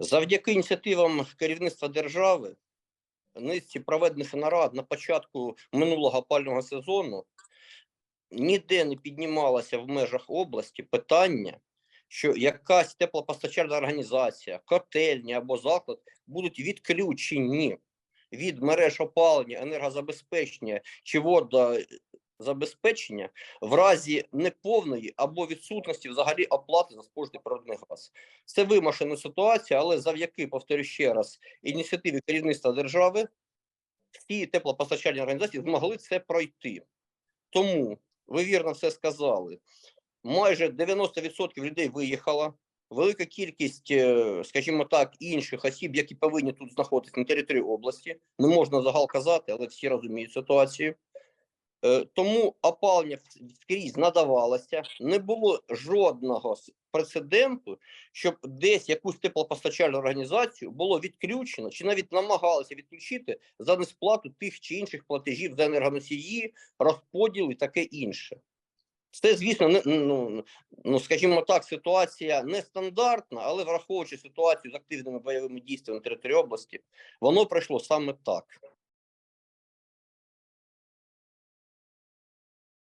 Завдяки ініціативам керівництва держави, низці проведених нарад на початку минулого опального сезону ніде не піднімалося в межах області питання, що якась теплопостачальна організація, котельня або заклад будуть відключені від мереж опалення, енергозабезпечення чи водозабезпечення в разі неповної або відсутності взагалі оплати за спожитий природний газ. Це вимушена ситуація, але завдяки, повторю ще раз, ініціативі керівництва держави всі теплопостачальні організації змогли це пройти. Тому ви вірно все сказали. Майже 90% людей виїхало. Велика кількість, е, скажімо так, інших осіб, які повинні тут знаходитися на території області, не можна загал казати, але всі розуміють ситуацію. Е, Тому опалення скрізь надавалося. Не було жодного прецеденту, щоб десь якусь теплопостачальну організацію було відключено, чи навіть намагалися відключити за несплату тих чи інших платежів за енергоносії, розподіл і таке інше. Це, звісно, не ну, ну скажімо так, ситуація нестандартна, але враховуючи ситуацію з активними бойовими дійствами на території області, воно пройшло саме так.